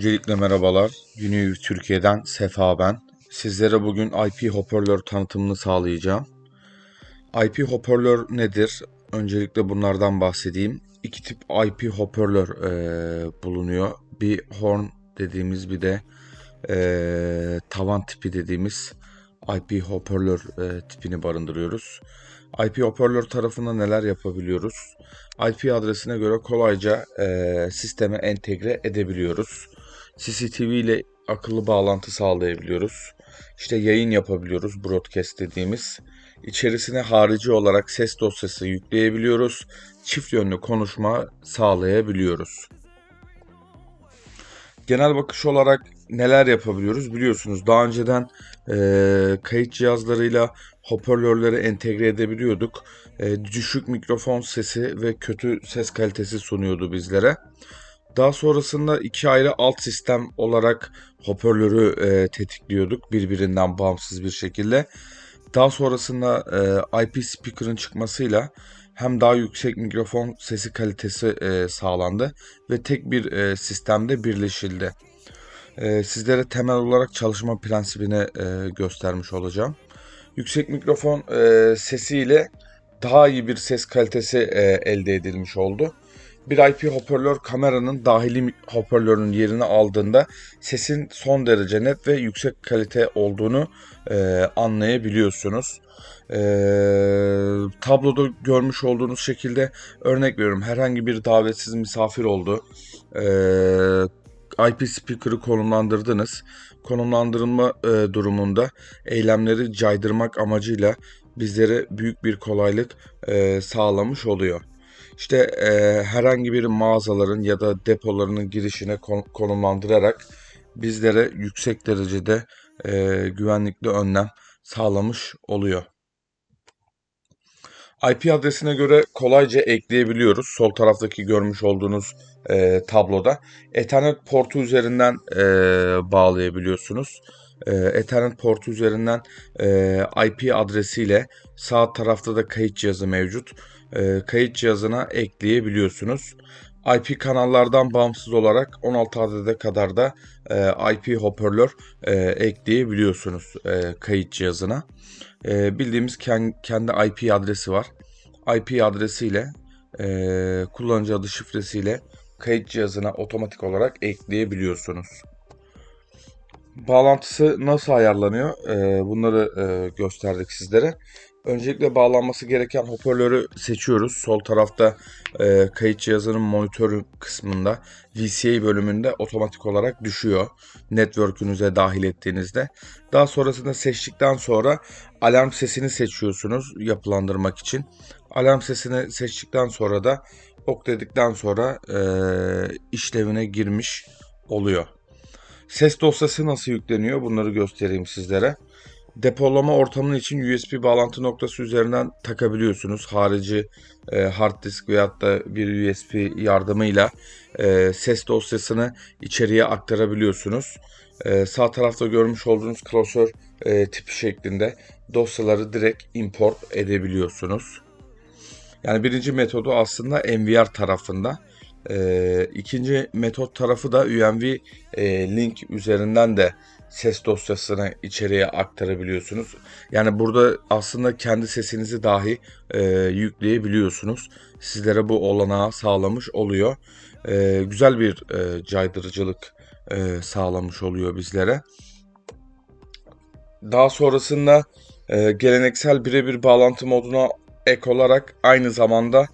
Öncelikle merhabalar. Univ Türkiye'den Sefa ben. Sizlere bugün IP hoparlör tanıtımını sağlayacağım. IP hoparlör nedir? Öncelikle bunlardan bahsedeyim. İki tip IP hoparlör eee, bulunuyor. Bir horn dediğimiz bir de eee, tavan tipi dediğimiz IP hoparlör eee, tipini barındırıyoruz. IP hoparlör tarafında neler yapabiliyoruz? IP adresine göre kolayca eee, sisteme entegre edebiliyoruz. CCTV ile akıllı bağlantı sağlayabiliyoruz. İşte yayın yapabiliyoruz, broadcast dediğimiz. İçerisine harici olarak ses dosyası yükleyebiliyoruz. Çift yönlü konuşma sağlayabiliyoruz. Genel bakış olarak neler yapabiliyoruz biliyorsunuz. Daha önceden eee, kayıt cihazlarıyla hoparlörleri entegre edebiliyorduk. Eee, düşük mikrofon sesi ve kötü ses kalitesi sunuyordu bizlere. Daha sonrasında iki ayrı alt sistem olarak hoparlörü eee, tetikliyorduk birbirinden bağımsız bir şekilde. Daha sonrasında eee, IP speaker'ın çıkmasıyla hem daha yüksek mikrofon sesi kalitesi eee, sağlandı ve tek bir eee, sistemde birleşildi. Eee, sizlere temel olarak çalışma prensibini eee, göstermiş olacağım. Yüksek mikrofon eee, sesiyle daha iyi bir ses kalitesi eee, elde edilmiş oldu. Bir IP hoparlör kameranın dahili mi- hoparlörün yerini aldığında sesin son derece net ve yüksek kalite olduğunu eee, anlayabiliyorsunuz. Eee, tabloda görmüş olduğunuz şekilde örnek veriyorum herhangi bir davetsiz misafir oldu. Eee IP speaker'ı konumlandırdınız. Konumlandırılma e, durumunda eylemleri caydırmak amacıyla bizlere büyük bir kolaylık e, sağlamış oluyor. İşte e, herhangi bir mağazaların ya da depolarının girişine kon- konumlandırarak bizlere yüksek derecede e, güvenlikli önlem sağlamış oluyor. IP adresine göre kolayca ekleyebiliyoruz. Sol taraftaki görmüş olduğunuz e, tabloda. Ethernet portu üzerinden e, bağlayabiliyorsunuz. E, Ethernet portu üzerinden e, IP adresiyle sağ tarafta da kayıt cihazı mevcut. E, kayıt cihazına ekleyebiliyorsunuz. IP kanallardan bağımsız olarak 16 adede kadar da e, IP hoparlör e, ekleyebiliyorsunuz e, kayıt cihazına. E, bildiğimiz ken- kendi IP adresi var. IP adresiyle e, kullanıcı adı şifresiyle kayıt cihazına otomatik olarak ekleyebiliyorsunuz. Bağlantısı nasıl ayarlanıyor? E, bunları e, gösterdik sizlere. Öncelikle bağlanması gereken hoparlörü seçiyoruz. Sol tarafta e, kayıt cihazının monitörü kısmında VCA bölümünde otomatik olarak düşüyor. Network'ünüze dahil ettiğinizde. Daha sonrasında seçtikten sonra alarm sesini seçiyorsunuz yapılandırmak için. Alarm sesini seçtikten sonra da ok dedikten sonra e, işlevine girmiş oluyor. Ses dosyası nasıl yükleniyor? Bunları göstereyim sizlere. Depolama ortamının için USB bağlantı noktası üzerinden takabiliyorsunuz. Harici e, hard disk veyahut da bir USB yardımıyla e, ses dosyasını içeriye aktarabiliyorsunuz. E, sağ tarafta görmüş olduğunuz klasör e, tipi şeklinde dosyaları direkt import edebiliyorsunuz. Yani birinci metodu aslında NVR tarafında. Ee, ikinci metot tarafı da UMV e, link üzerinden de ses dosyasını içeriye aktarabiliyorsunuz. Yani burada aslında kendi sesinizi dahi e, yükleyebiliyorsunuz. Sizlere bu olanağı sağlamış oluyor. E, güzel bir e, caydırıcılık e, sağlamış oluyor bizlere. Daha sonrasında e, geleneksel birebir bağlantı moduna ek olarak aynı zamanda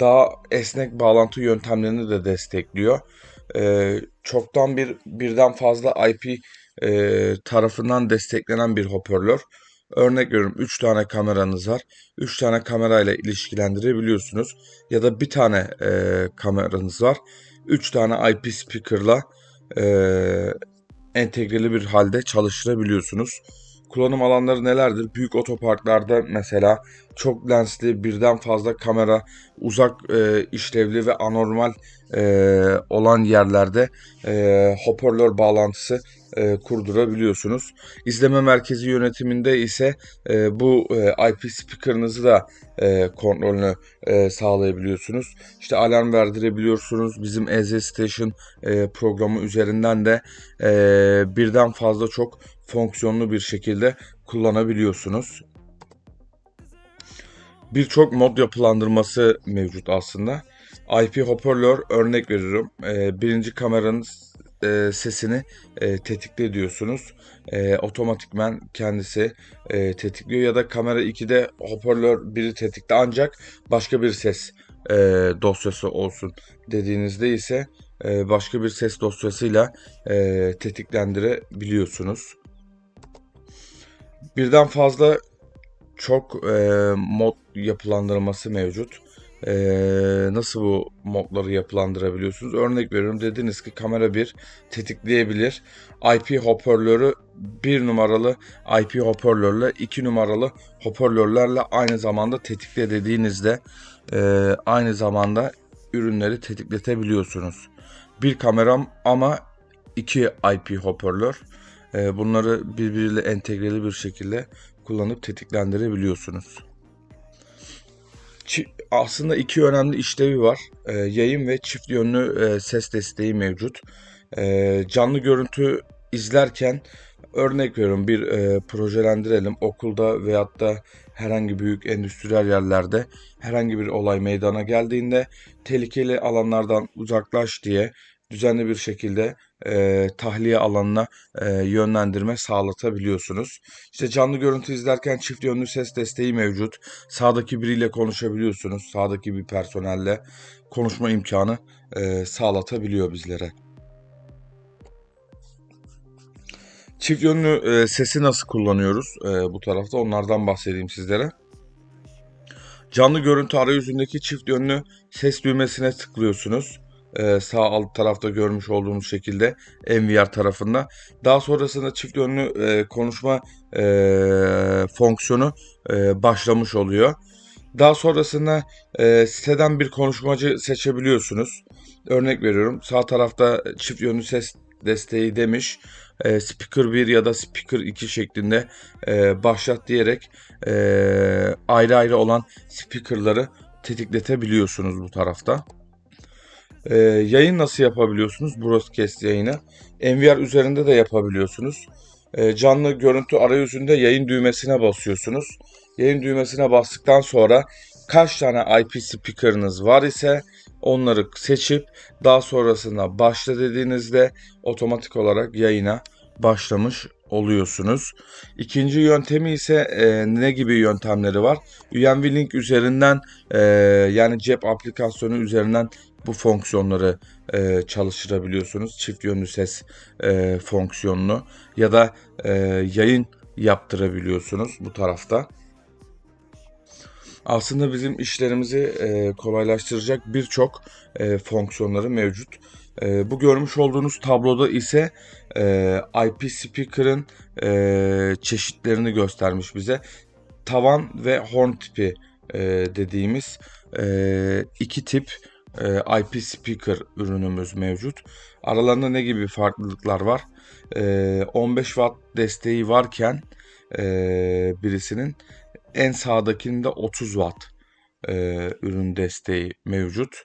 daha esnek bağlantı yöntemlerini de destekliyor. E, çoktan bir birden fazla IP e, tarafından desteklenen bir hoparlör. Örnek veriyorum 3 tane kameranız var. 3 tane kamerayla ilişkilendirebiliyorsunuz. Ya da bir tane e, kameranız var. 3 tane IP speaker'la e, entegreli bir halde çalıştırabiliyorsunuz. Kullanım alanları nelerdir? Büyük otoparklarda mesela çok lensli birden fazla kamera, uzak e, işlevli ve anormal e, olan yerlerde e, hoparlör bağlantısı e, kurdurabiliyorsunuz. İzleme merkezi yönetiminde ise e, bu e, IP speaker'ınızı da e, kontrolünü e, sağlayabiliyorsunuz. İşte alarm verdirebiliyorsunuz. Bizim EZ Station e, programı üzerinden de e, birden fazla çok fonksiyonlu bir şekilde kullanabiliyorsunuz. Birçok mod yapılandırması mevcut aslında. IP hoparlör örnek veriyorum. E, birinci kameranın e, sesini e, tetikle diyorsunuz. E, otomatikmen kendisi e, tetikliyor ya da kamera 2'de hoparlör biri tetikte ancak başka bir ses e, dosyası olsun dediğinizde ise başka bir ses dosyasıyla e, tetiklendirebiliyorsunuz. Birden fazla çok e, mod yapılandırması mevcut. E, nasıl bu modları yapılandırabiliyorsunuz? Örnek veriyorum dediniz ki kamera 1 tetikleyebilir. IP hoparlörü 1 numaralı IP hoparlörle 2 numaralı hoparlörlerle aynı zamanda tetikle dediğinizde e, aynı zamanda ürünleri tetikletebiliyorsunuz. Bir kameram ama iki IP hoparlör. E, bunları birbiriyle entegreli bir şekilde kullanıp tetiklendirebiliyorsunuz. Aslında iki önemli işlevi var. E, yayın ve çift yönlü e, ses desteği mevcut. E, canlı görüntü izlerken örnek veriyorum bir e, projelendirelim okulda veyahut da herhangi büyük endüstriyel yerlerde herhangi bir olay meydana geldiğinde tehlikeli alanlardan uzaklaş diye düzenli bir şekilde e, tahliye alanına e, yönlendirme sağlatabiliyorsunuz. İşte canlı görüntü izlerken çift yönlü ses desteği mevcut. Sağdaki biriyle konuşabiliyorsunuz. Sağdaki bir personelle konuşma imkanı e, sağlatabiliyor bizlere. Çift yönlü e, sesi nasıl kullanıyoruz e, bu tarafta onlardan bahsedeyim sizlere. Canlı görüntü arayüzündeki çift yönlü ses düğmesine tıklıyorsunuz. Ee, sağ alt tarafta görmüş olduğumuz şekilde NVR tarafında. Daha sonrasında çift yönlü e, konuşma e, fonksiyonu e, başlamış oluyor. Daha sonrasında e, siteden bir konuşmacı seçebiliyorsunuz. Örnek veriyorum sağ tarafta çift yönlü ses desteği demiş. E, speaker 1 ya da speaker 2 şeklinde e, başlat diyerek e, ayrı ayrı olan speakerları tetikletebiliyorsunuz bu tarafta. Ee, yayın nasıl yapabiliyorsunuz? Broadcast yayını. NVR üzerinde de yapabiliyorsunuz. Ee, canlı görüntü arayüzünde yayın düğmesine basıyorsunuz. Yayın düğmesine bastıktan sonra kaç tane IP speaker'ınız var ise onları seçip daha sonrasında başla dediğinizde otomatik olarak yayına başlamış oluyorsunuz. İkinci yöntemi ise e, ne gibi yöntemleri var? UMV Link üzerinden e, yani cep aplikasyonu üzerinden bu fonksiyonları e, çalıştırabiliyorsunuz. Çift yönlü ses e, fonksiyonunu ya da e, yayın yaptırabiliyorsunuz bu tarafta. Aslında bizim işlerimizi e, kolaylaştıracak birçok e, fonksiyonları mevcut. E, bu görmüş olduğunuz tabloda ise e, IP speaker'ın e, çeşitlerini göstermiş bize. Tavan ve horn tipi e, dediğimiz e, iki tip IP speaker ürünümüz mevcut. Aralarında ne gibi farklılıklar var? E, 15 watt desteği varken e, birisinin en sağdakinde 30 watt e, ürün desteği mevcut.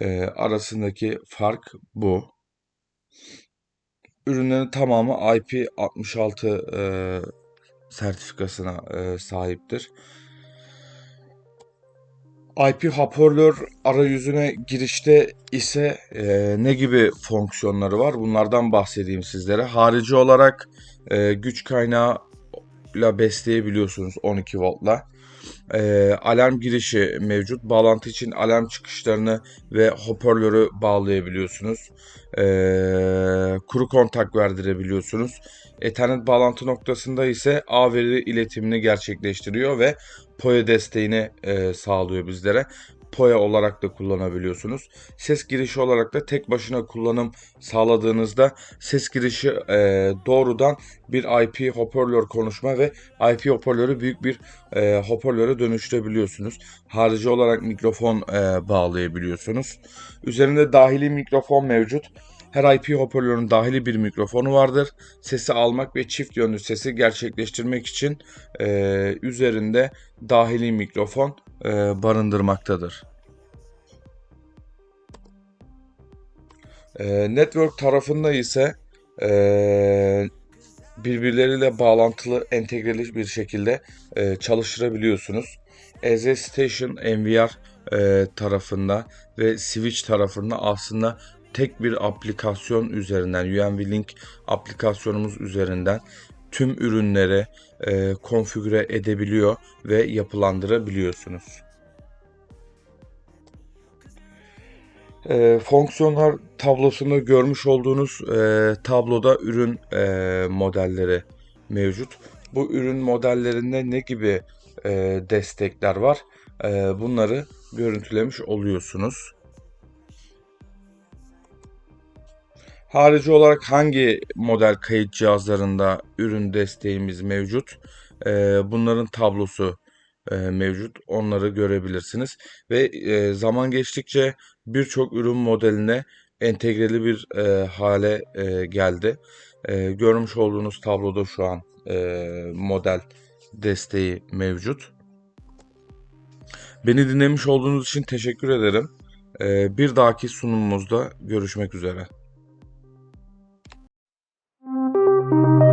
E, arasındaki fark bu. Ürünlerin tamamı IP66 e, sertifikasına e, sahiptir. IP hoparlör arayüzüne girişte ise e, ne gibi fonksiyonları var? Bunlardan bahsedeyim sizlere. Harici olarak e, güç kaynağıyla besleyebiliyorsunuz 12 voltla. E, alarm girişi mevcut. Bağlantı için alarm çıkışlarını ve hoparlörü bağlayabiliyorsunuz. E, kuru kontak verdirebiliyorsunuz. Ethernet bağlantı noktasında ise ağ veri iletimini gerçekleştiriyor ve PoE desteğini e, sağlıyor bizlere. POE olarak da kullanabiliyorsunuz. Ses girişi olarak da tek başına kullanım sağladığınızda ses girişi e, doğrudan bir IP hoparlör konuşma ve IP hoparlörü büyük bir e, hoparlöre dönüştürebiliyorsunuz. Harici olarak mikrofon e, bağlayabiliyorsunuz. Üzerinde dahili mikrofon mevcut. Her IP hoparlörün dahili bir mikrofonu vardır. Sesi almak ve çift yönlü sesi gerçekleştirmek için e, üzerinde dahili mikrofon e, barındırmaktadır. E, network tarafında ise e, birbirleriyle bağlantılı entegreli bir şekilde e, çalıştırabiliyorsunuz. EZ Station NVR e, tarafında ve Switch tarafında aslında tek bir aplikasyon üzerinden UNV Link aplikasyonumuz üzerinden tüm ürünleri e, konfigüre edebiliyor ve yapılandırabiliyorsunuz. E, fonksiyonlar tablosunda görmüş olduğunuz e, tabloda ürün e, modelleri mevcut. Bu ürün modellerinde ne gibi e, destekler var? E, bunları görüntülemiş oluyorsunuz. Harici olarak hangi model kayıt cihazlarında ürün desteğimiz mevcut? E, bunların tablosu e, mevcut. Onları görebilirsiniz. Ve e, zaman geçtikçe birçok ürün modeline entegreli bir e, hale geldi. Görmüş olduğunuz tabloda şu an model desteği mevcut. Beni dinlemiş olduğunuz için teşekkür ederim. Bir dahaki sunumumuzda görüşmek üzere. Thank you.